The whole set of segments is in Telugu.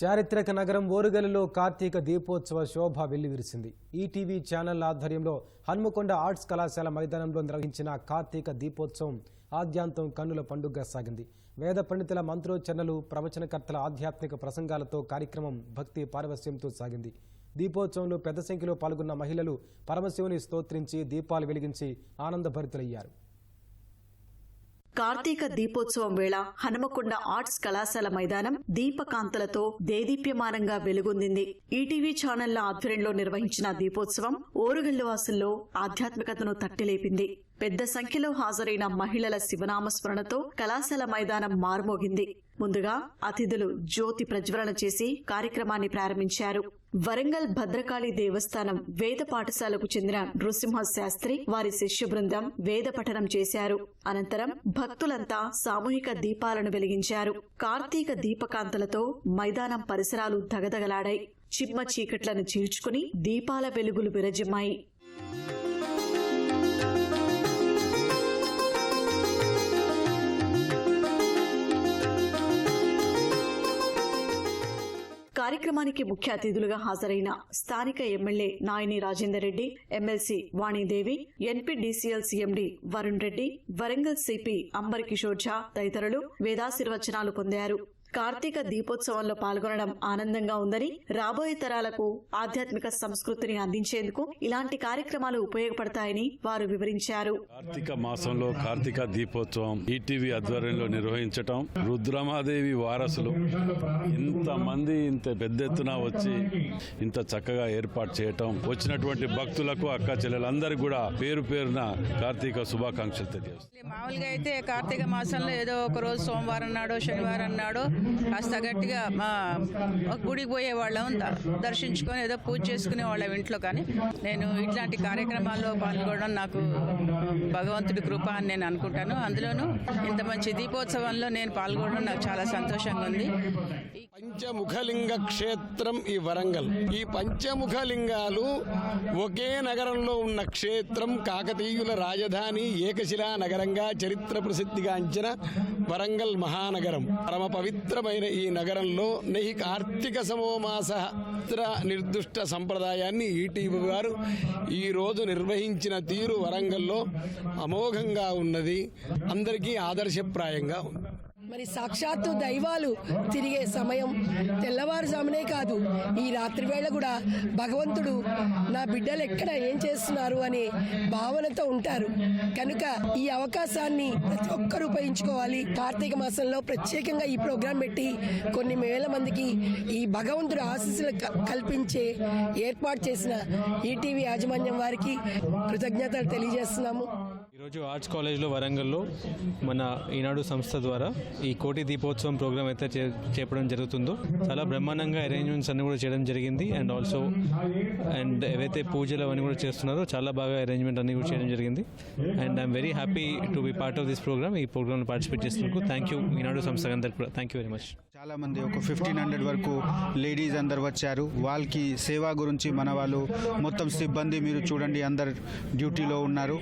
చారిత్రక నగరం ఓరుగల్లులో కార్తీక దీపోత్సవ శోభ వెల్లివిరిసింది. ఈటీవీ ఛానల్ ఆధ్వర్యంలో హన్మకొండ ఆర్ట్స్ కళాశాల మైదానంలో నిర్వహించిన కార్తీక దీపోత్సవం ఆద్యాంతం కన్నుల పండుగగా సాగింది. వేద పండితుల మంత్రోచ్చరణలు ప్రవచనకర్తల ఆధ్యాత్మిక ప్రసంగాలతో కార్యక్రమం భక్తి పారవస్యంతో సాగింది. దీపోత్సవంలో పెద్ద సంఖ్యలో పాల్గొన్న మహిళలు పరమశివుని స్తోత్రించి దీపాలు వెలిగించి ఆనందభరితులయ్యారు. కార్తీక దీపోత్సవం వేళ హనుమకొండ ఆర్ట్స్ కళాశాల మైదానం దీపకాంతలతో దేదీప్యమానంగా వెలుగొందింది. ఈటీవీ ఛానళ్ళ ఆధ్వర్యంలో నిర్వహించిన దీపోత్సవం ఓరుగల్లువాసుల్లో ఆధ్యాత్మికతను తట్టిలేపింది. పెద్ద సంఖ్యలో హాజరైన మహిళల శివనామస్మరణతో కళాశాల మైదానం మారుమోగింది. ముందుగా అతిథులు జ్యోతి ప్రజ్వలన చేసి కార్యక్రమాన్ని ప్రారంభించారు. వరంగల్ భద్రకాళి దేవస్థానం వేద పాఠశాలకు చెందిన నృసింహ శాస్త్రి వారి శిష్య బృందం వేద పఠనం చేశారు. అనంతరం భక్తులంతా సామూహిక దీపాలను వెలిగించారు. కార్తీక దీపకాంతలతో మైదానం పరిసరాలు దగదగలాడాయి. చిమ్మ చీకట్లను చీల్చుకుని దీపాల వెలుగులు విరజిమ్మాయి. కార్యక్రమానికి ముఖ్య అతిథులుగా హాజరైన స్థానిక MLA Nayini Rajender Reddy MLC Vanidevi NPDCL CMD Varun Reddy Warangal CP Amber Kishore Jha తదితరులు వేదాశీర్వచనాలు పొందారు. కార్తీక దీపోత్సవంలో పాల్గొనడం ఆనందంగా ఉందని రాబోయే తరాలకు ఆధ్యాత్మిక సంస్కృతిని అందించేందుకు ఇలాంటి కార్యక్రమాలు ఉపయోగపడతాయని వారు వివరించారు. కార్తీక మాసంలో కార్తీక దీపోత్సవం ఈటీవీ ఆధ్వర్యంలో నిర్వహించటం రుద్రమాదేవి వారసులు ఇంతమంది ఇంత పెద్ద ఎత్తున వచ్చి ఇంత చక్కగా ఏర్పాటు చేయటం వచ్చినటువంటి భక్తులకు అక్క చెల్లెలందరికీ కూడా పేరు పేరున కార్తీక శుభాకాంక్షలు తెలియజేస్తాం మామూలుగా అయితే కార్తీక మాసంలో ఏదో ఒక రోజు సోమవారం నాడో శనివారం నాడో కాస్త గట్టిగా మా గుడికి పోయే వాళ్ళం దర్శించుకొని ఏదో పూజ చేసుకునే వాళ్ళం ఇంట్లో కానీ. నేను ఇట్లాంటి కార్యక్రమాల్లో పాల్గొనడం నాకు భగవంతుడి కృప అని నేను అనుకుంటాను. అందులోనూ ఇంత మంచి దీపోత్సవంలో నేను పాల్గొనడం నాకు చాలా సంతోషంగా ఉంది. పంచముఖలింగ క్షేత్రం ఈ వరంగల్. ఈ పంచముఖలింగాలు ఒకే నగరంలో ఉన్న క్షేత్రం కాకతీయుల రాజధాని ఏకశిలా నగరంగా చరిత్ర ప్రసిద్ధిగాంచిన వరంగల్ మహానగరం. పరమ పవిత్రమైన ఈ నగరంలో నెహి కార్తీక సమోమాస నిర్దిష్ట సంప్రదాయాన్ని ఈటీవీ గారు ఈ రోజు నిర్వహించిన తీరు వరంగల్లో అమోఘంగా ఉన్నది. అందరికీ ఆదర్శప్రాయంగా ఉంది. మరి సాక్షాత్తు దైవాలు తిరిగే సమయం తెల్లవారుజామునే కాదు. ఈ రాత్రి వేళ కూడా భగవంతుడు నా బిడ్డలు ఎక్కడ ఏం చేస్తున్నారు అనే భావనతో ఉంటారు. కనుక ఈ అవకాశాన్ని ప్రతి ఒక్కరూ ఉపయోగించుకోవాలి. కార్తీక మాసంలో ప్రత్యేకంగా ఈ ప్రోగ్రాం పెట్టి కొన్ని వేల మందికి ఈ భగవంతుడు ఆశీస్సులు క- కల్పించే ఏర్పాటు చేసిన ఈటీవీ యాజమాన్యం వారికి కృతజ్ఞతలు తెలియజేస్తున్నాము. ఈరోజు ఆర్ట్స్ కాలేజ్లో వరంగల్లో మన ఈనాడు సంస్థ ద్వారా ఈ కోటి దీపోత్సవం ప్రోగ్రామ్ అయితే చే- చేపడం జరుగుతుందో చాలా బ్రహ్మాండంగా అరేంజ్మెంట్స్ అన్ని కూడా చేయడం జరిగింది. అండ్ ఆల్సో అండ్ ఏవైతే పూజలు అవన్నీ కూడా చేస్తున్నారో చాలా బాగా అరేంజ్మెంట్ అన్ని కూడా చేయడం జరిగింది. And I'm very happy to be part of this program ఈ ప్రోగ్రామ్లో పార్టిసిపేట్ చేసినందుకు థ్యాంక్ యూ ఈనాడు సంస్థ అందరికి కూడా థ్యాంక్ యూ వెరీ మచ్. చాలా మంది ఒక ఫిఫ్టీన్ హండ్రెడ్ వరకు లేడీస్ అందరు వచ్చారు. వాళ్ళకి సేవా గురించి మన వాళ్ళు మొత్తం సిబ్బంది మీరు చూడండి అందరు డ్యూటీలో ఉన్నారు.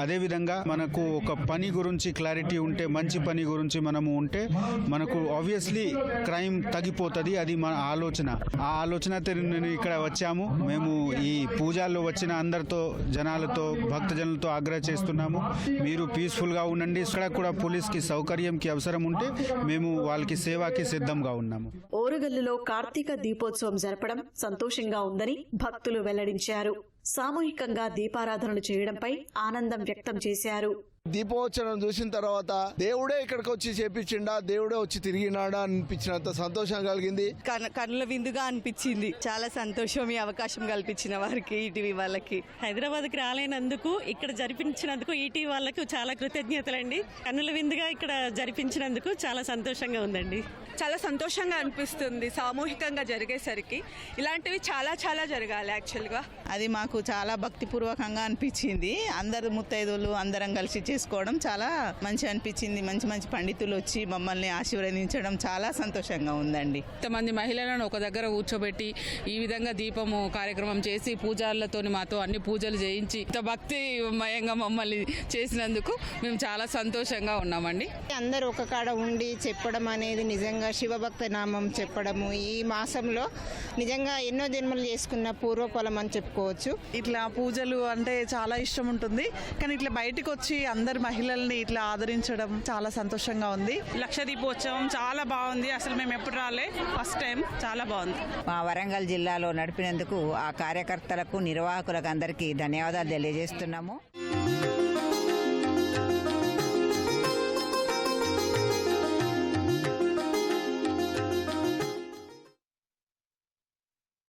అదేవిధంగా మనకు ఒక పని గురించి క్లారిటీ ఉంటే మంచి పని గురించి మనము ఉంటే మనకు ఆబ్వియస్లీ క్రైమ్ తగ్గిపోతుంది. అది మన ఆలోచన. ఆ ఆలోచనతో నేను ఇక్కడ వచ్చాము. మేము ఈ పూజాల్లో వచ్చిన అందరితో జనాలతో భక్తజనులతో ఆగ్రహ చేస్తున్నాము. మీరు పీస్ఫుల్గా ఉండండి. ఇక్కడ కూడా పోలీస్కి సౌకర్యంకి అవసరం ఉంటే మేము వాళ్ళకి సేవాకి సిద్ధంగా ఉన్నాము. ఓరుగల్లులో కార్తీక దీపోత్సవం జరపడం సంతోషంగా ఉందని భక్తులు వెల్లడించారు. సామూహికంగా దీపారాధనలు చేయడంపై ఆనందం వ్యక్తం చేశారు. దీపోత్సవం చూసిన తర్వాత దేవుడే ఇక్కడికి వచ్చి చేపించిండా దేవుడే వచ్చి తిరిగినాడా అనిపించినంత సంతోషం కలిగింది. కన్- కన్నుల విందుగా అనిపించింది. చాలా సంతోషం ఈ అవకాశం కల్పించిన వారికి ఈటీవీ వాళ్ళకి. హైదరాబాద్కి రాలేనందుకు ఇక్కడ జరిపించినందుకు ఈటీ వాళ్ళకు చాలా కృతజ్ఞతలండి. కన్నుల విందుగా ఇక్కడ జరిపించినందుకు చాలా సంతోషంగా ఉందండి. చాలా సంతోషంగా అనిపిస్తుంది సామూహికంగా జరిగేసరికి. ఇలాంటివి చాలా చాలా జరగాలి యాక్చువల్గా. అది మాకు చాలా భక్తిపూర్వకంగా అనిపించింది. అందరు ముత్తైదులు అందరం కలిసి చేసుకోవడం చాలా మంచి అనిపించింది. మంచి మంచి పండితులు వచ్చి మమ్మల్ని ఆశీర్వదించడం చాలా సంతోషంగా ఉందండి. ఇంతమంది మహిళలను ఒక దగ్గర కూర్చోబెట్టి ఈ విధంగా దీపము కార్యక్రమం చేసి పూజారులతో మాతో అన్ని పూజలు చేయించి ఇంత భక్తిమయంగా మమ్మల్ని చేసినందుకు మేము చాలా సంతోషంగా ఉన్నామండి. అందరూ ఒక కాడ ఉండి చెప్పడం అనేది నిజంగా శివభక్త నామం చెప్పడము ఈ మాసంలో నిజంగా ఎన్నో జన్మలు చేసుకున్న పూర్వఫలం అని చెప్పుకోవచ్చు. ఇట్లా పూజలు అంటే చాలా ఇష్టం ఉంటుంది. కానీ ఇట్లా బయటకు వచ్చి అందరు మహిళల్ని ఇట్లా ఆదరించడం చాలా సంతోషంగా ఉంది. లక్ష దీపోత్సవం చాలా బాగుంది. అసలు మేము ఎప్పుడు రాలే. ఫస్ట్ టైం చాలా బాగుంది. మా వరంగల్ జిల్లాలో నడిపినందుకు ఆ కార్యకర్తలకు నిర్వాహకులకు అందరికీ ధన్యవాదాలు తెలియజేస్తున్నాము.